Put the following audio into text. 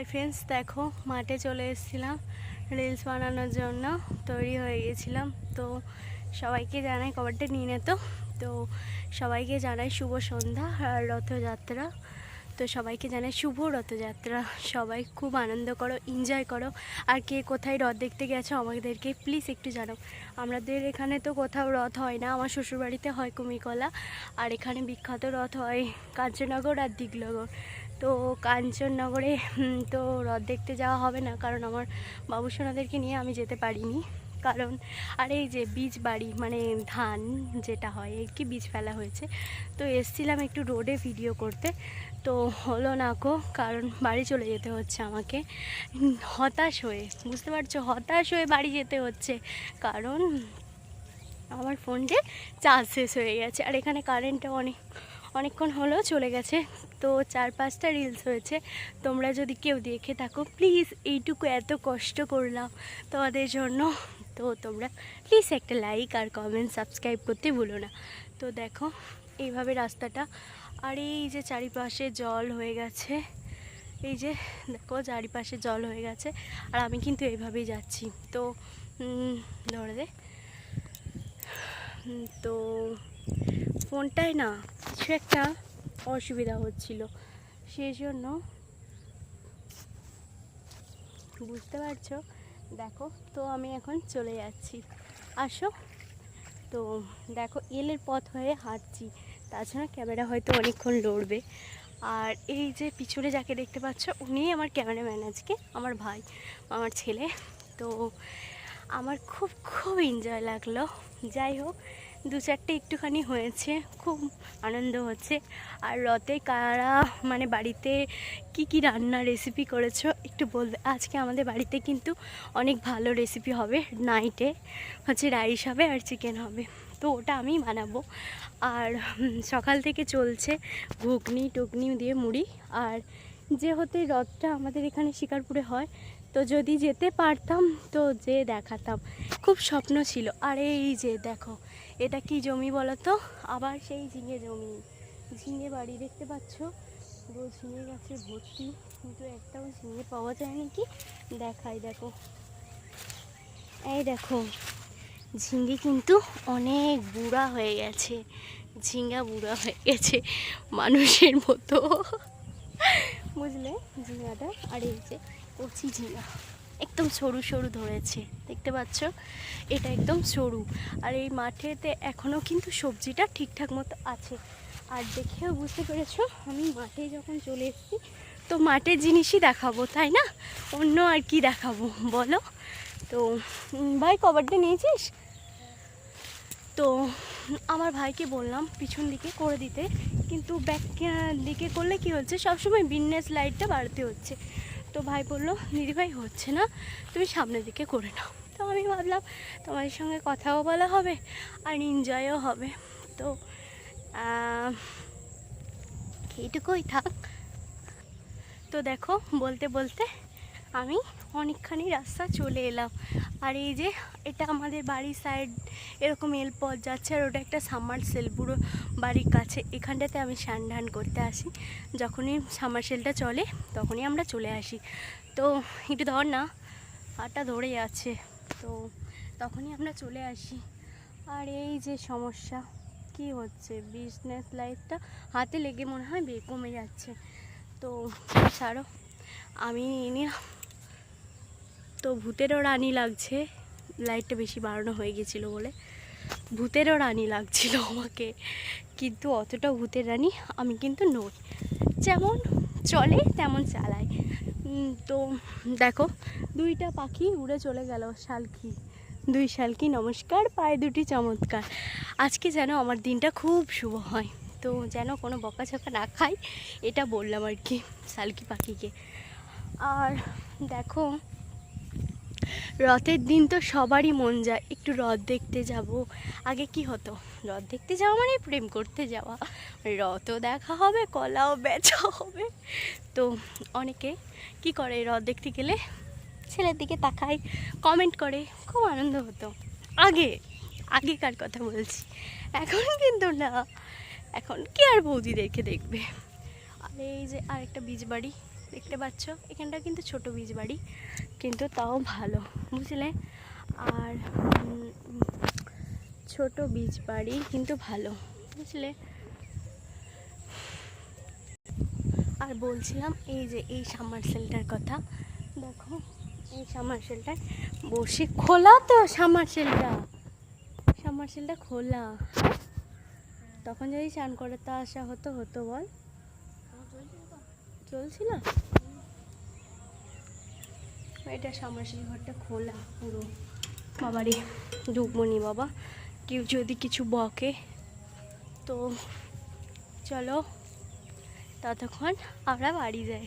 Hi friends, দেখো, মাঠে চলে এসেছিলাম রিলস বানানোর জন্য, তৈরি হয়ে গেছিলাম। তো সবাইকে জানাই কবারটা নিয়ে নে তো। তো সবাইকে জানাই শুভ সন্ধ্যা আর রথযাত্রা। তো সবাইকে জানাই শুভ রথযাত্রা। সবাই খুব আনন্দ করো এনজয় করো। আর কে কোথায় রথ দেখতে গেছো আমাদেরকে প্লিজ একটু জানাও। আমাদের এখানে তো কোথাও রথ হয় না, আমার শ্বশুরবাড়িতে হয় কুমিকলা আর এখানে বিখ্যাত রথ হয় কাঞ্চনগর আর দিগনগর তো কাঞ্চননগরে তো রথ দেখতে যাওয়া হবে না, কারণ আমার বাবুসোনাদেরকে নিয়ে আমি যেতে পারিনি। কারণ, আর এই যে বীজ বাড়ি মানে ধান যেটা হয় কি বীজ ফেলা হয়েছে? তো এসছিলাম একটু রোডে ভিডিও করতে, তো হলো না কো কারণ বাড়ি চলে যেতে হচ্ছে আমাকে। হতাশ হয়ে, বুঝতে পারছ? হতাশ হয়ে বাড়ি যেতে হচ্ছে, কারণ আমার ফোনটে চার্জ শেষ হয়ে গেছে, আর এখানে কারেন্টটা অনেক অনেকক্ষণ হলো, চলে গেছে। তো চার পাঁচটা রিলস হয়েছে। তোমরা যদি কেউ দেখে থাকো প্লিজ এইটুকু এত কষ্ট করলাম তোমাদের জন্য। তো তোমরা প্লিজ একটা লাইক আর কমেন্ট সাবস্ক্রাইব করতে ভুলো না। তো দেখো, এইভাবে রাস্তাটা। আর এই যে চারিপাশে জল হয়ে গেছে। এই যে দেখো, চারিপাশে জল হয়ে গেছে। আর আমি কিন্তু এইভাবেই যাচ্ছি। তো ধরে দে তো ফোনটায় না কিছু একটা অসুবিধা হচ্ছিল। সেই জন্য বুঝতে পারছ? দেখো, তো আমি এখন চলে যাচ্ছি। আসো। তো দেখো, এলের পথ হয়ে হাঁটছি। তাছাড়া ক্যামেরা হয়তো অনেকক্ষণ লড়বে। আর এই যে পিছনে যাকে দেখতে পাচ্ছ উনি আমার ক্যামেরাম্যান আজকে, আমার ভাই, আমার ছেলে। তো আমার খুব খুব এনজয় লাগল। যাই হোক দু চারটে একটুখানি হয়েছে, খুব আনন্দ হচ্ছে। আর রথে কারা মানে বাড়িতে কি কি রান্নার রেসিপি করেছ একটু বলবে? আজকে আমাদের বাড়িতে কিন্তু অনেক ভালো রেসিপি হবে নাইটে হচ্ছে রাইস হবে আর চিকেন হবে। তো ওটা আমি বানাবো। আর সকাল থেকে চলছে ঘুগনি টুগনি দিয়ে মুড়ি। আর যেহেতু এই রথটা আমাদের এখানে শিকারপুরে হয় তো যদি যেতে পারতাম, তো যে দেখাতাম। খুব স্বপ্ন ছিল। আর এই যে দেখো, এটা কি জমি বলো তো আবার সেই ঝিঙে জমি। ঝিঙে বাড়ি দেখতে পাচ্ছ? পুরো ঝিঙে গাছে ভর্তি। কিন্তু একটাও ঝিঙে পাওয়া যায় নাকি দেখাই দেখো। এই দেখো ঝিঙ্গে কিন্তু অনেক বুড়া হয়ে গেছে। ঝিঙ্গা বুড়া হয়ে গেছে মানুষের মতো। বুঝলে ঝিঙ্গাটা আর এই যে কচি ঝিঙ্গা একদম সরু সরু ধরেছে। দেখতে পাচ্ছ? এটা একদম সরু। আর এই মাঠেতে এখনও কিন্তু সবজিটা ঠিকঠাক মতো আছে। আর দেখেও বুঝতে পেরেছ, আমি মাঠে যখন চলে এসেছি, তো মাঠের জিনিসই দেখাবো, তাই না? অন্য আর কি দেখাবো, বলো? তো ভাই কভারটা নিয়েছিস? তো, আমার ভাইকে বললাম পিছন দিকে করে দিতে, কিন্তু ব্যাক দিকে করলে কি হচ্ছে? সবসময় বিজনেস লাইটটা বাড়তে হচ্ছে। তো ভাই বলল দিদি ভাই, হচ্ছে না, তুমি সামনের দিকে করে নাও। তো আমি ভাবলাম, তোমাদের সঙ্গে কথাও বলা হবে আর এনজয়ও হবে। তো এইটুকুই থাক। তো দেখো, বলতে বলতে আমি অনেকখানি রাস্তা চলে এলাম। আর এই যে, এটা আমাদের বাড়ির সাইড এরকম এল পথ যাচ্ছে আর ওটা একটা সামার সেল পুরো বাড়ির কাছে। এখানটাতে আমি স্নান ধান করতে আসি। যখনই সামার সেলটা চলে, তখনই আমরা চলে আসি। তো একটু ধর না, হাতটা ধরে যাচ্ছে তো তখনই আমরা চলে আসি। আর এই যে সমস্যা, কি হচ্ছে? বিজনেস লাইফটা হাতে লেগে মনে হয় বে, কমে যাচ্ছে। তো ছাড়ো, আমি নিলাম। তো ভূতেরও রানী লাগছে। লাইটটা বেশি বাড়ানো হয়ে গেছিল বলে। ভূতেরও রানী লাগছিল আমাকে। কিন্তু অতটা ভূতের রানী আমি কিন্তু নই। যেমন চলে, তেমন চালাই তো দেখো, দুইটা পাখি উড়ে চলে গেল শালকি দুই শালকি নমস্কার, পায়ে দুটি চমৎকার। আজকে যেন আমার দিনটা খুব শুভ হয়। তো যেন কোনো বকাঝকা না খাই, এটা বললাম আর কি শালকি পাখিকে। আর দেখো রথের দিন তো সবারই মন যায়। একটু রথ দেখতে যাব। আগে কি হতো? রথ দেখতে যাওয়া মানে প্রেম করতে যাওয়া। রথও দেখা হবে, কলাও বেচা হবে। তো অনেকে কি করে রথ দেখতে গেলে? ছেলের দিকে তাকায় কমেন্ট করে। খুব আনন্দ হতো। আগে, আগেকার কথা বলছি। এখন কিন্তু না। এখন কি আর বৌদিদেরকে দেখবে? আর এই যে আরেকটা বীজ বাড়ি দেখতে পাচ্ছ? এখানটা কিন্তু ছোট বীজ বাড়ি, কিন্তু তাও ভালো, বুঝলে? আর ছোট বীজ বাড়ি কিন্তু ভালো, বুঝলে? আর বলছিলাম, এই যে এই সামারসেলটার কথা, দেখো, এই সামারসেলটায় বসে খোলা তো সামারসেলটা সামারসেলটা খোলা। তখন যদি চান করতে আসা হতো হতো বল? চলছিল? এটা সামারসেল ঘরটা খোলা, পুরো। বাবারই ডুবমনি বাবা। কেউ যদি কিছু বকে, তো চলো, ততক্ষণ আমরা বাড়ি যাই।